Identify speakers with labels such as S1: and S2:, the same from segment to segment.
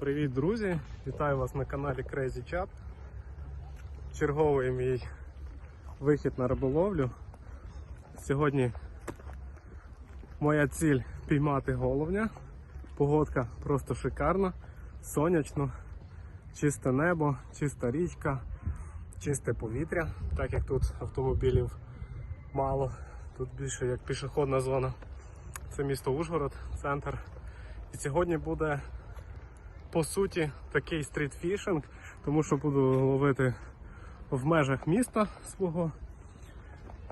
S1: Привіт, друзі! Вітаю вас на каналі Crazy Chat. Черговий мій вихід на риболовлю. Сьогодні моя ціль піймати головня. Погодка просто шикарна, сонячно, чисте небо, чиста річка, чисте повітря, так як тут автомобілів мало. Тут більше як пішохідна зона. Це місто Ужгород, центр. І сьогодні буде по суті такий стрітфішинг, тому що буду ловити в межах міста свого.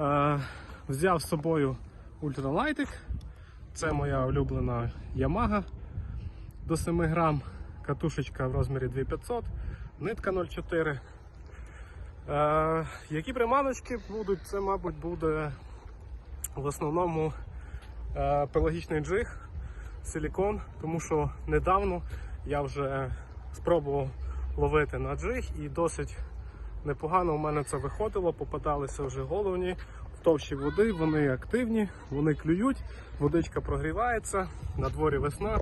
S1: Е, взяв з собою ультралайтик. Це моя улюблена Yamaha до 7 грам, катушечка в розмірі 2500, нитка 0,4. Е, які приманочки будуть? Це, мабуть, буде в основному е, пелагічний джиг, силікон, тому що недавно я вже спробував ловити на джиг і досить непогано у мене це виходило. Попадалися вже головні в товщі води, вони активні, вони клюють, водичка прогрівається, на дворі весна.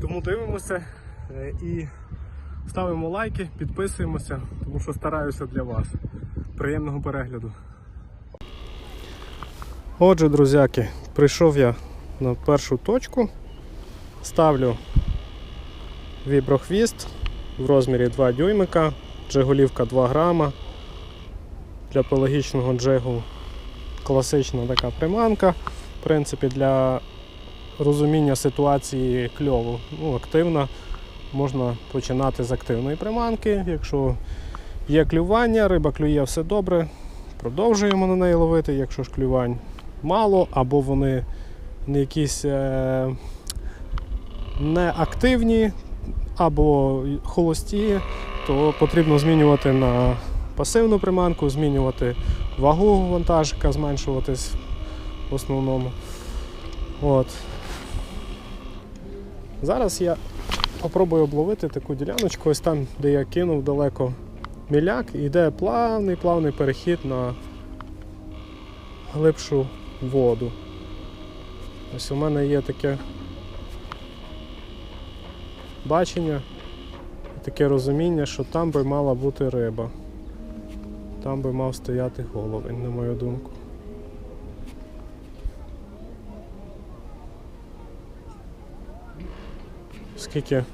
S1: Тому дивимося е, і ставимо лайки, підписуємося, тому що стараюся для вас. Приємного перегляду. Отже, друзяки, прийшов я на першу точку. Ставлю віброхвіст в розмірі 2 дюймика, джеголівка 2 грама. Для пелагічного джегу класична така приманка. В принципі, для розуміння ситуації кльову, ну, активна. Можна починати з активної приманки. Якщо є клювання, риба клює все добре, продовжуємо на неї ловити. Якщо ж клювань мало, або вони не якісь е- неактивні, або холості, то потрібно змінювати на пасивну приманку, змінювати вагу вантажика, зменшуватись в основному. От. Зараз я попробую обловити таку діляночку, ось там, де я кинув далеко міляк, і йде плавний плавний перехід на глибшу воду. Ось у мене є таке бачення, таке розуміння, що там би мала бути риба. Там би мав стояти головень, на мою думку. Скільки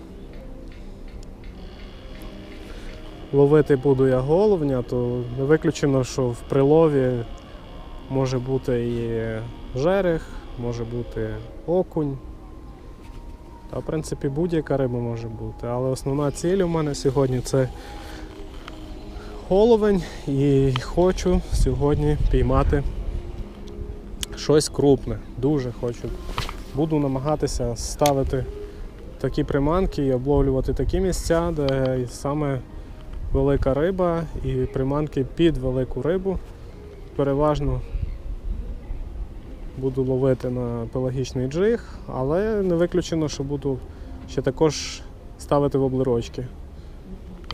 S1: ловити буду я головня, то не виключено, що в прилові може бути і жерех, може бути окунь. Та, в принципі, будь-яка риба може бути. Але основна ціль у мене сьогодні це головень і хочу сьогодні піймати щось крупне. Дуже хочу. Буду намагатися ставити такі приманки і обловлювати такі місця, де саме велика риба і приманки під велику рибу. Переважно буду ловити на пелагічний джиг, але не виключено, що буду ще також ставити воблерочки.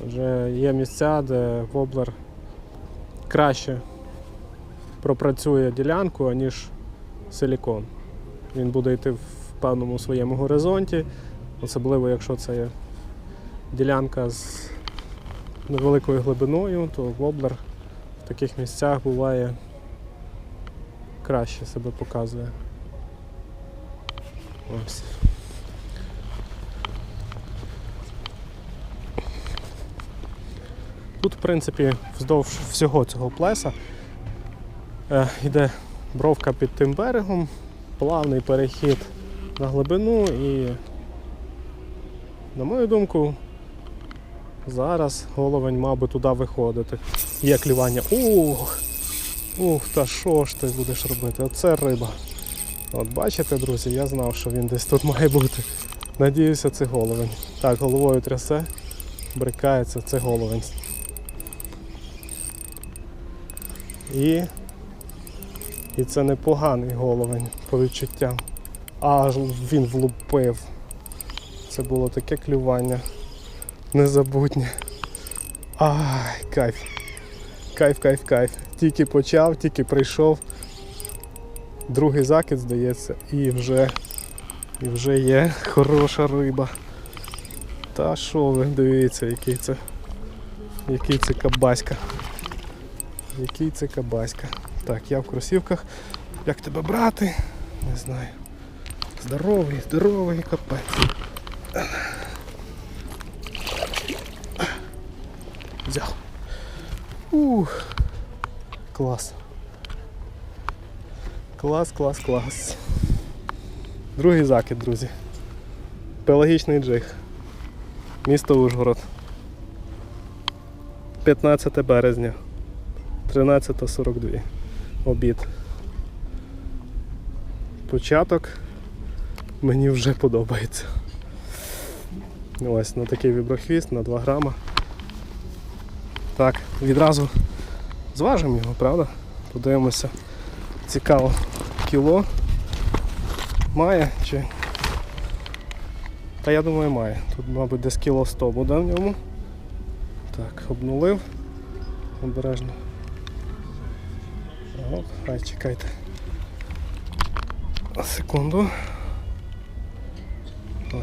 S1: Адже є місця, де воблер краще пропрацює ділянку, аніж силікон. Він буде йти в певному своєму горизонті, особливо якщо це є ділянка з невеликою глибиною, то воблер в таких місцях буває краще себе показує. Ось. Тут, в принципі, вздовж всього цього плеса е, йде бровка під тим берегом, плавний перехід на глибину і, на мою думку, зараз головень мав би туди виходити. Є клювання. Ух! Ух, та що ж ти будеш робити? Оце риба. От бачите, друзі, я знав, що він десь тут має бути. Надіюся, це головень. Так, головою трясе, брикається, це головень. І і це непоганий головень по відчуттям. Аж він влупив. Це було таке клювання. Незабутнє. Ай, кайф. Кайф, кайф, кайф. Тільки почав, тільки прийшов. Другий закид, здається, і вже, і вже є хороша риба. Та що ви, дивіться, який це. Який це кабаська. Який це кабаська. Так, я в кросівках. Як тебе брати? Не знаю. Здоровий, здоровий капець. Взяв. Ух. Клас. Клас, клас, клас. Другий закид, друзі. Пелагічний джиг. Місто Ужгород. 15 березня. 13.42. Обід. Початок мені вже подобається. Ось на такий віброхвіст на 2 грама. Так, відразу зважимо його, правда? Подивимося. Цікаво. Кіло має чи. Та я думаю має. Тут, мабуть, десь кіло 100 буде в ньому. Так, обнулив. Обережно. Оп, хай чекайте. Секунду.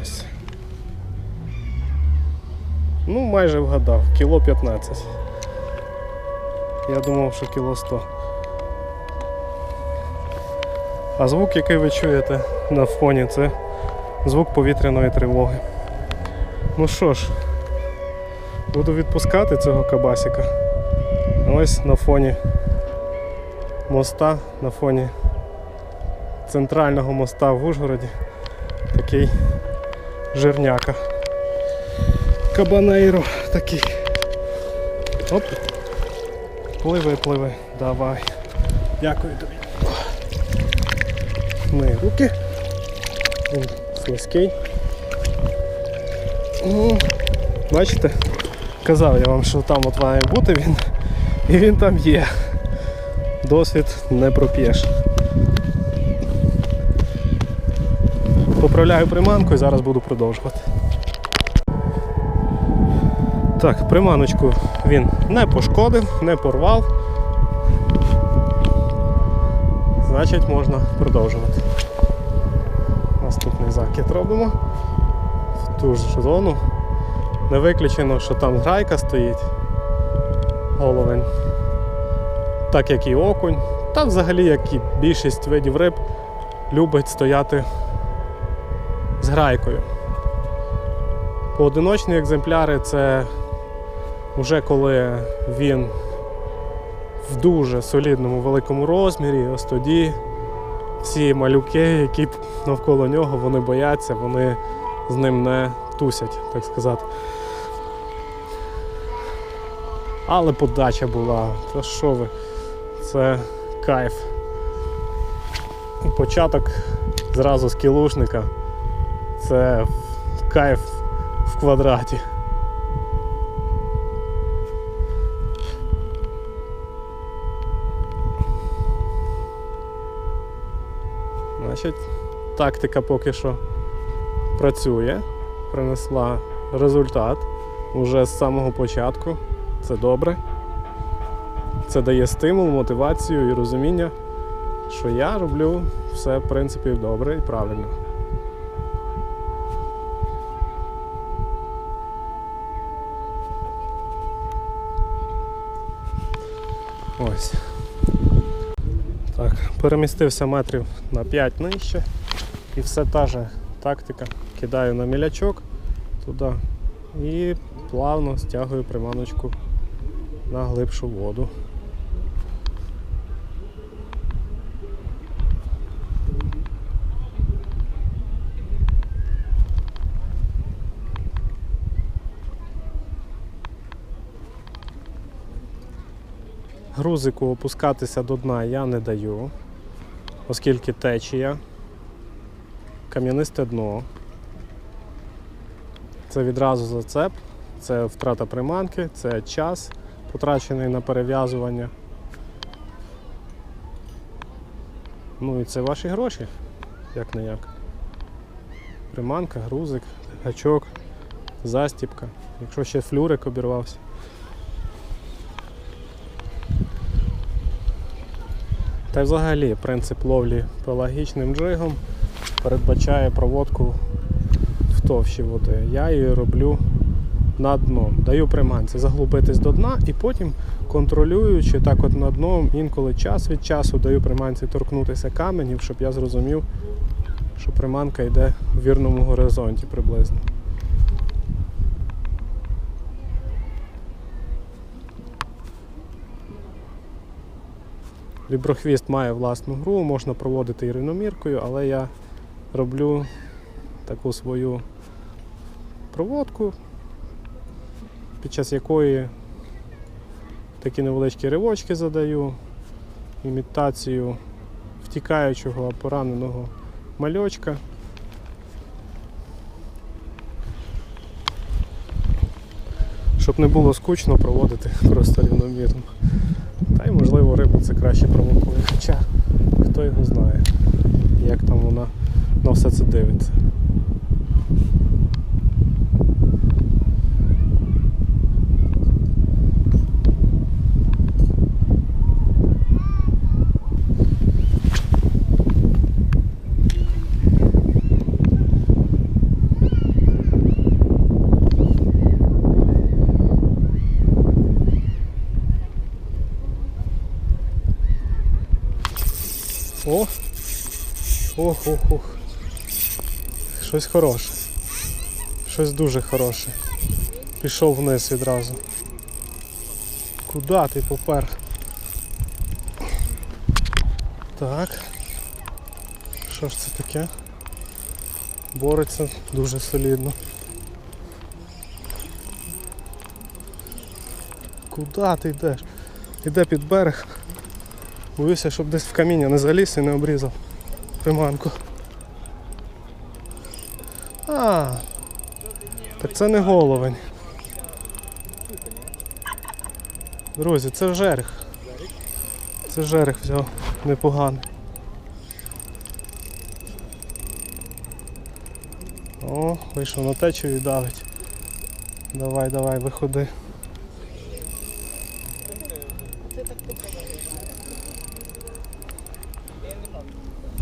S1: Ось. Ну, майже вгадав. Кіло 15. Я думав, що кіло 100. А звук, який ви чуєте на фоні, це звук повітряної тривоги. Ну що ж, буду відпускати цього кабасика. Ось на фоні моста, на фоні центрального моста в Ужгороді. Такий жирняка. Кабанейро такий. Оп. Пливи, пливи, давай. Дякую тобі. Мої руки. Він слизький. Бачите? Казав я вам, що там от має бути він. І він там є. Досвід не проп'єш. Поправляю приманку і зараз буду продовжувати. Так, приманочку він не пошкодив, не порвав. Значить можна продовжувати. Наступний закид робимо в ту ж зону. Не виключено, що там грайка стоїть. Головень. Так як і окунь, та взагалі як і більшість видів риб любить стояти з грайкою. Поодиночні екземпляри це вже коли він в дуже солідному великому розмірі, ось тоді всі малюки, які навколо нього, вони бояться, вони з ним не тусять, так сказати. Але подача була, та що ви, це кайф. Початок зразу з кілушника. Це кайф в квадраті. Значить, тактика поки що працює, принесла результат уже з самого початку. Це добре. Це дає стимул, мотивацію і розуміння, що я роблю все в принципі добре і правильно. Ось. Так, перемістився метрів на 5 нижче. І все та же тактика. Кидаю на мілячок туди і плавно стягую приманочку на глибшу воду. Грузику опускатися до дна я не даю, оскільки течія, кам'янисте дно. Це відразу зацеп, це втрата приманки, це час, потрачений на перев'язування. Ну і це ваші гроші, як не як. Приманка, грузик, гачок, застіпка. Якщо ще флюрик обірвався. Та взагалі принцип ловлі пелагічним джигом передбачає проводку в товщі води, я її роблю на дно. Даю приманці заглубитись до дна і потім контролюючи так от на дно, інколи час від часу даю приманці торкнутися каменів, щоб я зрозумів, що приманка йде в вірному горизонті приблизно. Віброхвіст має власну гру, можна проводити і рівноміркою, але я роблю таку свою проводку, під час якої такі невеличкі ривочки задаю, імітацію втікаючого пораненого мальочка. Щоб не було скучно проводити просто рівномірно. Та й можливо рибу це краще провокує. Хоча хто його знає, як там вона на все це дивиться. О! Ох, ох, ох. Щось хороше. Щось дуже хороше. Пішов вниз відразу. Куда ти попер? Так. Що ж це таке? Бореться дуже солідно. Куда ти йдеш? Іде під берег. Боюся, щоб десь в каміння не заліз і не обрізав приманку. А, так це не головень. Друзі, це жерех. Це жерех взяв непоганий. О, вийшов на течію і давить. Давай, давай, виходи.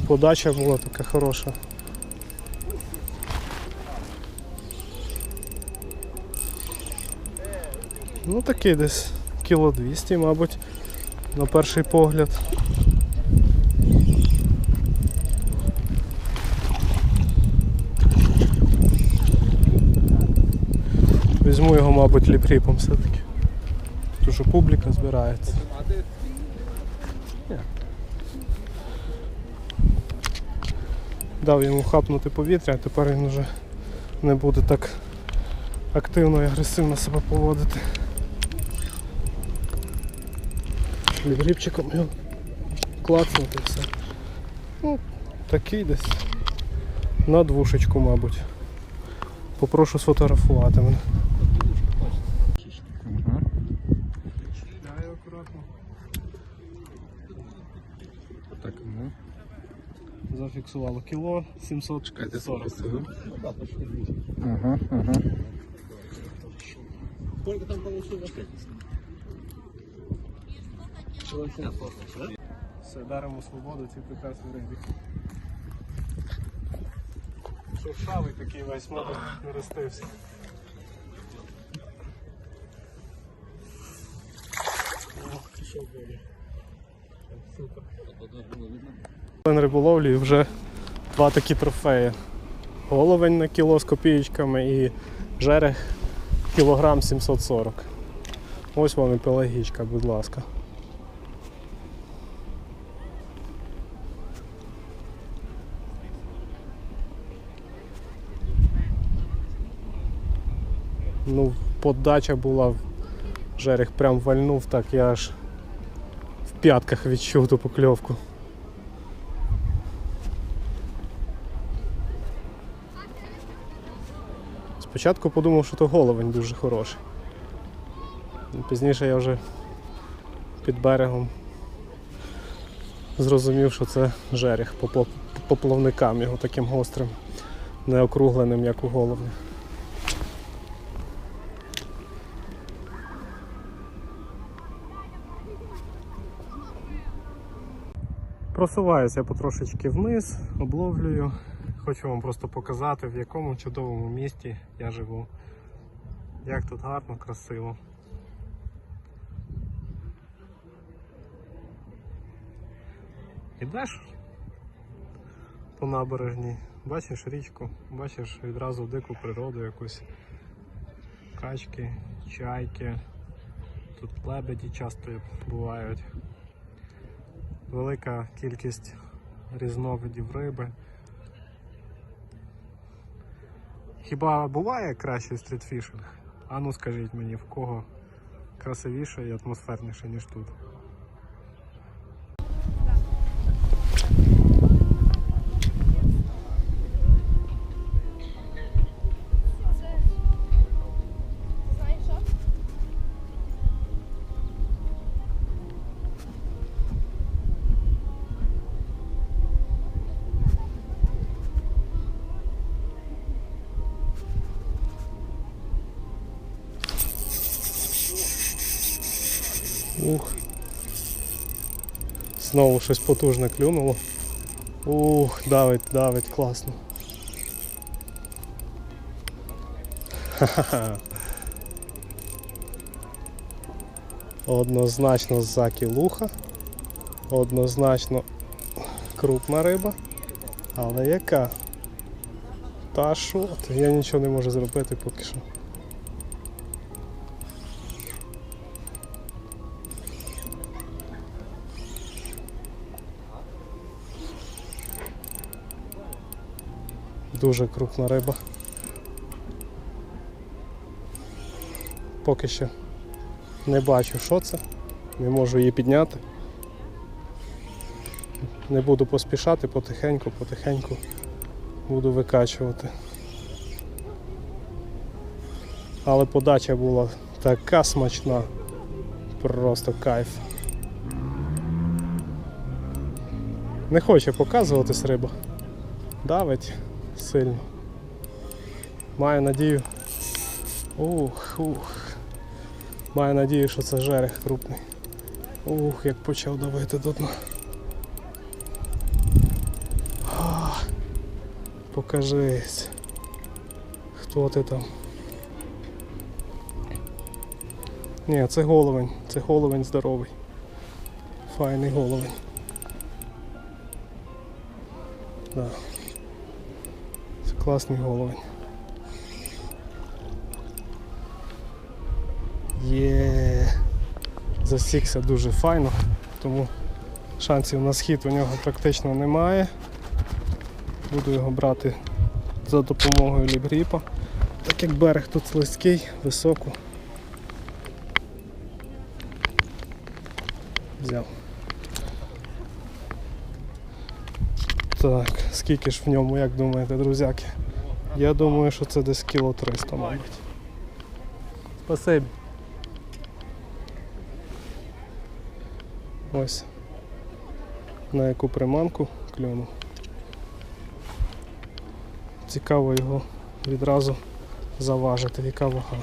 S1: Подача була така хороша. Ну такий десь кіло 200, мабуть, на перший погляд. Візьму його, мабуть, ліпріпом все-таки. Тут уже публіка збирається. Дав йому хапнути повітря, а тепер він вже не буде так активно і агресивно себе поводити. Лівріпчиком його клацнути все. Ну, такий десь. На двушечку, мабуть. Попрошу сфотографувати мене.
S2: Так, ну.
S1: Зафіксувало кіло 740.
S2: Ага, ага.
S1: Все, даримо свободу цій прекрасній рибі. Шуршавий такий весь, мабуть, не ростився. О, пішов далі. Супер. На риболовлі вже два такі трофеї. Головень на кіло з копієчками і жерех кілограм 740. Ось вам і пелагічка, будь ласка. Ну, подача була, жерех прям вальнув, так я аж в п'ятках відчув ту покльовку. Спочатку подумав, що то головень дуже хороший. Пізніше я вже під берегом зрозумів, що це жерех по, по, по плавникам його таким гострим, не округленим, як у головні. Просуваюся потрошечки вниз, обловлюю. хочу вам просто показати, в якому чудовому місті я живу. Як тут гарно, красиво. Ідеш по набережній, бачиш річку, бачиш відразу дику природу якусь. Качки, чайки. Тут лебеді часто бувають. Велика кількість різновидів риби. Хіба буває кращий стрітфішинг? А ну скажіть мені, в кого красивіше і атмосферніше, ніж тут. Ух. Знову щось потужне клюнуло. Ух, давить, давить, класно. Ха-ха-ха. Однозначно закілуха. Однозначно крупна риба. Але яка? Та що? Я нічого не можу зробити поки що. Дуже крупна риба. Поки що не бачу, що це. Не можу її підняти. Не буду поспішати потихеньку, потихеньку буду викачувати. Але подача була така смачна. Просто кайф. Не хоче показуватись риба. Давить сильно. Маю надію. Ух, ух. Маю надію, що це жерех крупний. Ух, як почав давити до дна. Покажись. Хто ти там? Ні, це головень. Це головень здоровий. Файний головень. Да. Класний головень. Є. Засікся дуже файно, тому шансів на схід у нього практично немає. Буду його брати за допомогою лібгріпа. Так як берег тут слизький, високо. Взяв. Так, скільки ж в ньому, як думаєте, друзяки? Я думаю, що це десь кіло 300, мабуть. Спасибі. Ось. На яку приманку клюнув. Цікаво його відразу заважити, яка вага.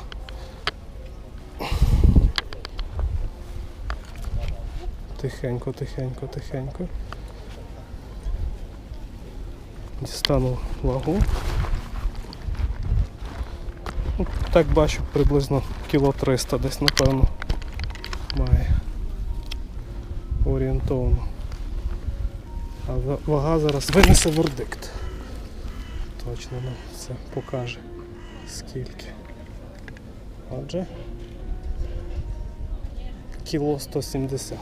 S1: Тихенько, тихенько, тихенько. Дістану вагу. Ну, Так бачу приблизно кіло 300 десь напевно має орієнтовно. А вага зараз винесе вердикт. Точно нам це покаже скільки. Отже. Кіло 170.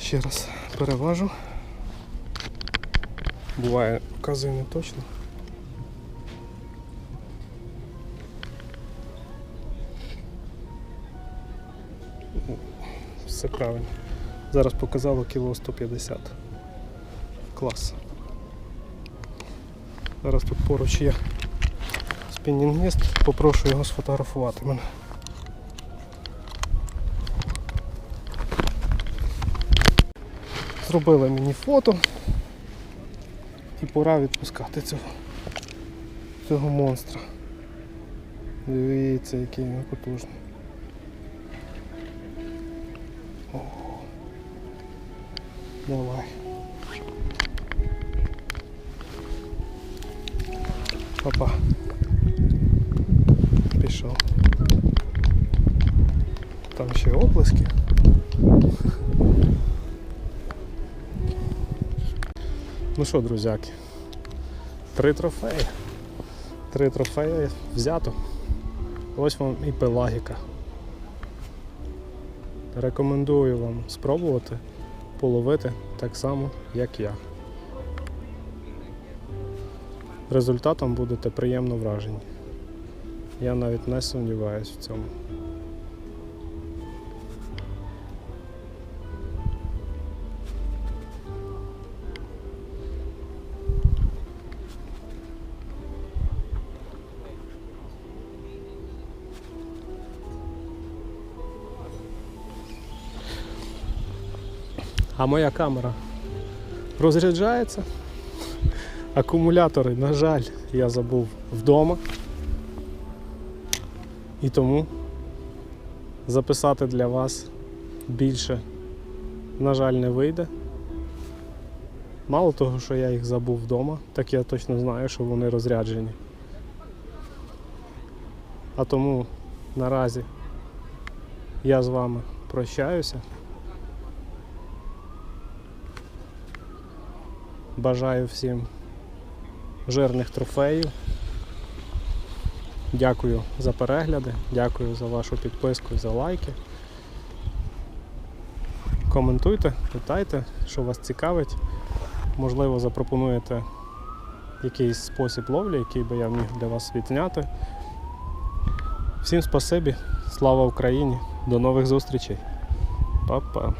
S1: Ще раз переважу. Буває, вказує не точно. Все правильно. Зараз показало кіло 150. Клас. Зараз тут поруч є спіннінгіст, попрошу його сфотографувати мене. зробили мені фото і пора відпускати цього цього монстра. Дивіться, який він потужний. О, давай. Папа. Ну що, друзяки, три трофеї. Три трофеї взято. Ось вам і пелагіка. Рекомендую вам спробувати половити так само, як я. Результатом будете приємно вражені. Я навіть не сумніваюсь в цьому. А моя камера розряджається. Акумулятори, на жаль, я забув вдома. І тому записати для вас більше, на жаль, не вийде. Мало того, що я їх забув вдома, так я точно знаю, що вони розряджені. А тому наразі я з вами прощаюся. Бажаю всім жирних трофеїв. Дякую за перегляди, дякую за вашу підписку за лайки. Коментуйте, питайте, що вас цікавить. Можливо, запропонуєте якийсь спосіб ловлі, який би я міг для вас відзняти. Всім спасибі, слава Україні, до нових зустрічей. Па-па.